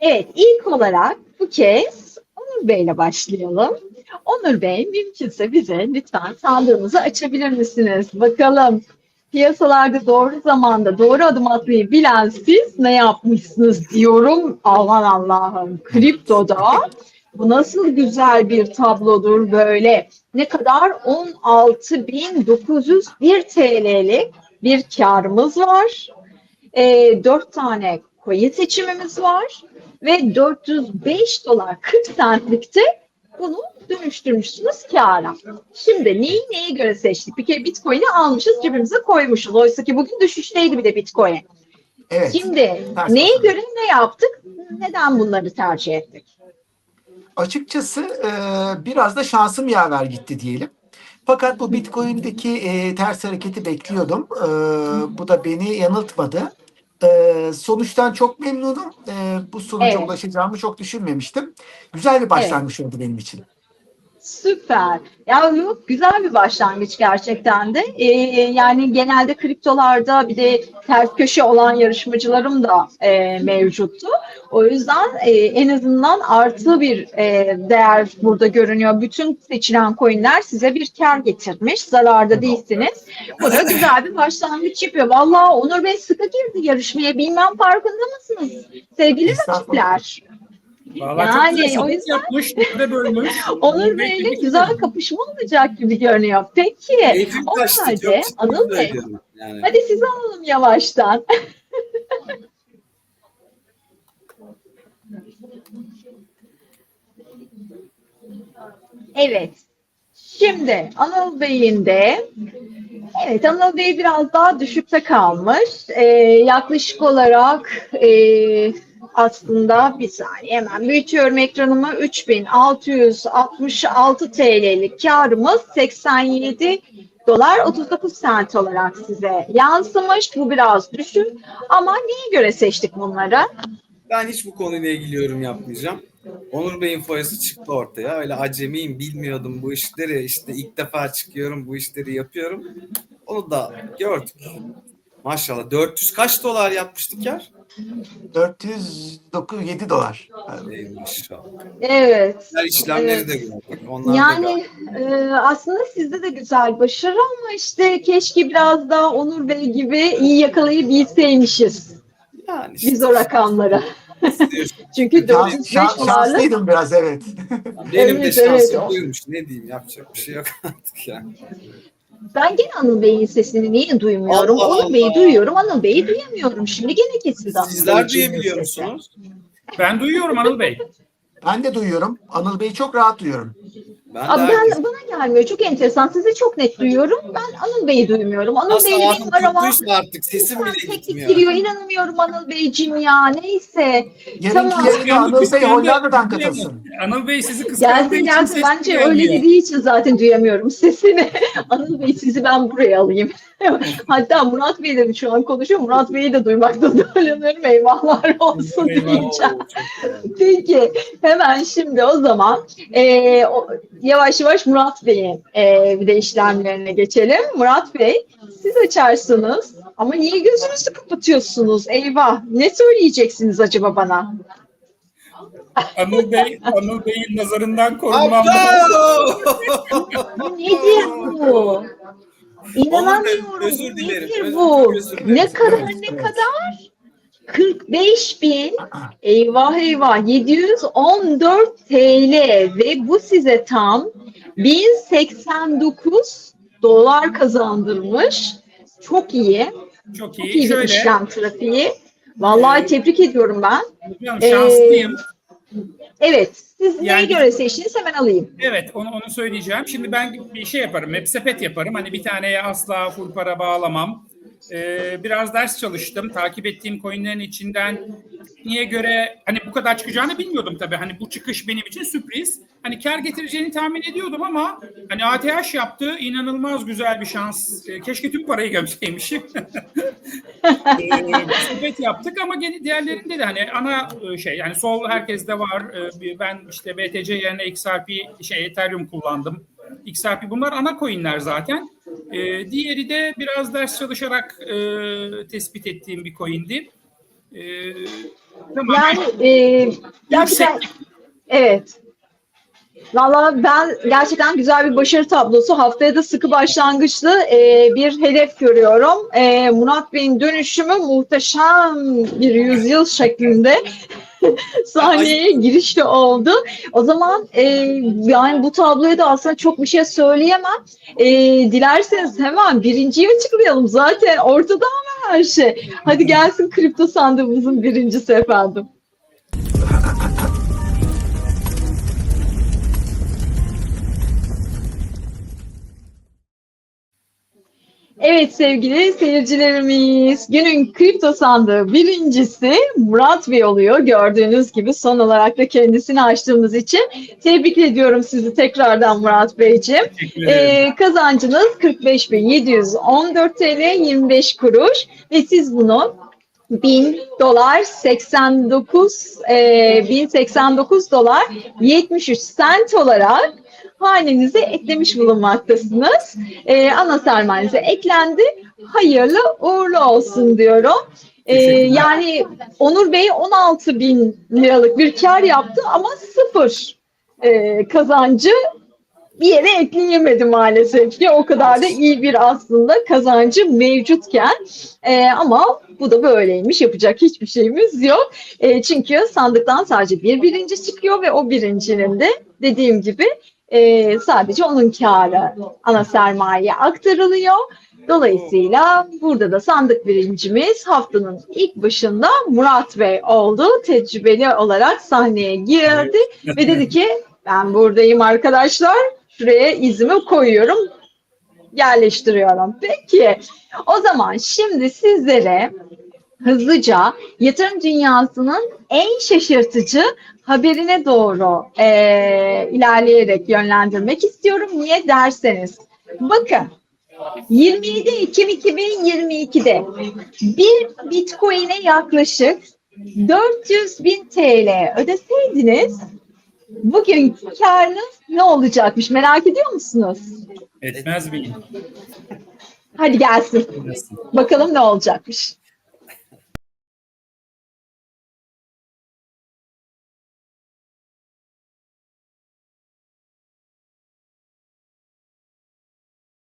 Evet, ilk olarak bu kez Onur Bey ile başlayalım. Onur Bey, mümkünse bize lütfen sandığınızı açabilir misiniz? Bakalım piyasalarda doğru zamanda doğru adım atmayı bilen siz ne yapmışsınız diyorum. Aman Allah'ım, kriptoda bu nasıl güzel bir tablodur böyle. Ne kadar? 16.901 TL'lik bir karımız var. E, 4 tane coin seçimimiz var ve 405 dolar 40 centlikte bunu dönüştürmüşsünüz kâra. Şimdi neyi neye göre seçtik? Bir kere Bitcoin'i almışız cebimize koymuşuz. Oysa ki bugün düşüşteydi bir de Bitcoin. Evet. Şimdi Ters neye bakalım. göre ne yaptık? Neden bunları tercih ettik? Açıkçası e, biraz da şansım yaver gitti diyelim. Fakat bu Bitcoin'deki e, ters hareketi bekliyordum. E, bu da beni yanıltmadı. E, sonuçtan çok memnunum. E, bu sonuca Evet. ulaşacağımı çok düşünmemiştim. Güzel bir başlangıç oldu benim için. Süper. Ya yok güzel bir başlangıç gerçekten de. Ee, yani genelde kriptolarda bir de ters köşe olan yarışmacılarım da e, mevcuttu. O yüzden e, en azından artı bir e, değer burada görünüyor. Bütün seçilen coinler size bir kar getirmiş. Zararda değilsiniz. Bu da güzel bir başlangıç yapıyor. Vallahi Onur Bey sıkı girdi yarışmaya. Bilmem farkında mısınız? Sevgili rakipler. Vallahi Yani çok o yüzden- yapmış, bölmüş. Onur Bey'le güzel kapışma olacak gibi görünüyor. Peki. Keyfim O halde Anıl Bey. Yani. Hadi sizi alalım yavaştan. evet. Şimdi Anıl Bey'in de Evet Anıl Bey biraz daha düşükte kalmış. Ee, yaklaşık olarak e, aslında bir saniye hemen büyütüyorum ekranımı. 3666 TL'lik karımız 87 dolar 39 sent olarak size yansımış. Bu biraz düşük ama neye göre seçtik bunları? Ben hiç bu konuyla ilgili yorum yapmayacağım. Onur Bey'in foyası çıktı ortaya. Öyle acemiyim, bilmiyordum bu işleri. İşte ilk defa çıkıyorum, bu işleri yapıyorum. Onu da gördük. Maşallah 400 kaç dolar yapmıştık kar? 407 dolar. Evet. Her işlemleri Evet. de gördük. Onlar da Yani e, aslında sizde de güzel başarı ama işte keşke biraz daha Onur Bey gibi iyi yakalayabilseymişiz yani işte, biz o rakamları. istiyorsun. Çünkü Şans, 405 şans, dolarlık şanslıydım biraz evet. Benim de Evet, şansım evet. buymuş. Ne diyeyim yapacak bir şey yok artık yani. Ben gene Anıl Bey'in sesini niye duymuyorum? Allah Onur Bey'i duyuyorum, Anıl Bey'i duyamıyorum. Şimdi gene kesildi Anıl Sizler Beyciğimin duyabiliyor sesi. musunuz? Ben duyuyorum Anıl Bey. Ben de duyuyorum. Anıl Bey'i çok rahat duyuyorum. Ben Abi herkes- ben, bana gelmiyor. Çok enteresan. Sizi çok net duyuyorum. Ben Anıl Bey'i duymuyorum. Anıl Nasıl Bey'le benim arama artık sesim bile teknik gitmiyor. giriyor. İnanamıyorum Anıl Beyciğim ya. Neyse. Yarınki Tamam. yayına Anıl Bey Hollanda'dan katılsın. Anıl Bey sizi kıskandığı için gelsin. Bence öyle dediği için zaten duyamıyorum sesini. Anıl Bey sizi ben buraya alayım. Hatta Murat Bey de şu an konuşuyor. Murat Bey'i de duymakta zorlanıyorum. Eyvahlar olsun Eyvah. diyeceğim. Peki hemen şimdi o zaman e, o- yavaş yavaş Murat Bey'in e, bir de işlemlerine geçelim. Murat Bey siz açarsınız ama niye gözünüzü kapatıyorsunuz? Eyvah ne söyleyeceksiniz acaba bana? Anıl Bey, Anıl Bey'in nazarından korunmam! Bu nedir bu? İnanamıyorum. özür dilerim, Nedir bu? özür dilerim. Ne kadar ne kadar? 45 bin eyvah eyvah 714 TL ve bu size tam 1089 dolar kazandırmış. Çok iyi. Çok Çok iyi. iyi bir Şöyle, işlem trafiği. Vallahi tebrik ediyorum ben. hocam Ee, şanslıyım. Evet. Siz neye Yani- göre seçtiniz hemen alayım. Evet, onu onu söyleyeceğim. Şimdi ben bir şey yaparım, hep sepet yaparım. Hani bir taneye asla full para bağlamam. Ee, biraz ders çalıştım. Takip ettiğim coinlerin içinden niye göre hani bu kadar çıkacağını bilmiyordum tabii. Hani bu çıkış benim için sürpriz. Hani kar getireceğini tahmin ediyordum ama hani ATH yaptı inanılmaz güzel bir şans. Ee, keşke tüm parayı gömseymişim. ee, bir sepet yaptık ama gene diğerlerinde de hani ana e, şey yani sol herkeste var. Ee, bir- ben işte BTC yerine XRP şey Ethereum kullandım. XRP bunlar ana coinler zaten. Ee, diğeri de biraz ders çalışarak e, tespit ettiğim bir coindi. E, tamamen Yani e, gerçekten evet. Valla ben gerçekten güzel bir başarı tablosu. Haftaya da sıkı başlangıçlı e, bir hedef görüyorum. E, Murat Bey'in dönüşümü muhteşem bir yüzyıl şeklinde sahneye girişte oldu. O zaman e, yani bu tabloya da aslında çok bir şey söyleyemem. E, dilerseniz hemen birinciyi açıklayalım. Zaten ortada ama her şey. Hadi gelsin kripto sandığımızın birincisi efendim. Evet sevgili seyircilerimiz, günün kripto sandığı birincisi Murat Bey oluyor. Gördüğünüz gibi son olarak da kendisini açtığımız için tebrik ediyorum sizi tekrardan Murat Beyciğim. Ee, kazancınız 45.714 TL 25 kuruş ve siz bunu 1000 dolar 89 e, 1089 dolar 73 sent olarak hanenize eklemiş bulunmaktasınız. E, ana sermayenize eklendi. Hayırlı uğurlu olsun diyorum. E, Teşekkürler. yani Onur Bey 16 bin liralık bir kar yaptı ama sıfır e, kazancı bir yere ekleyemedi maalesef ki. O kadar da iyi bir aslında kazancı mevcutken e, ama bu da böyleymiş. Yapacak hiçbir şeyimiz yok. E, çünkü sandıktan sadece bir birinci çıkıyor ve o birincinin de dediğim gibi e, sadece onun karı ana sermayeye aktarılıyor. Dolayısıyla burada da sandık birincimiz haftanın ilk başında Murat Bey oldu. Tecrübeli olarak sahneye girdi ve dedi ki ben buradayım arkadaşlar. Şuraya izimi koyuyorum, yerleştiriyorum. Peki, o zaman şimdi sizlere hızlıca yatırım dünyasının en şaşırtıcı haberine doğru eee, ilerleyerek yönlendirmek istiyorum. Niye derseniz, bakın 27 Ekim 2022'de bir Bitcoin'e yaklaşık 400 bin TL ödeseydiniz bugün karınız ne olacakmış merak ediyor musunuz? Etmez miyim? Hadi gelsin. Bakalım ne olacakmış.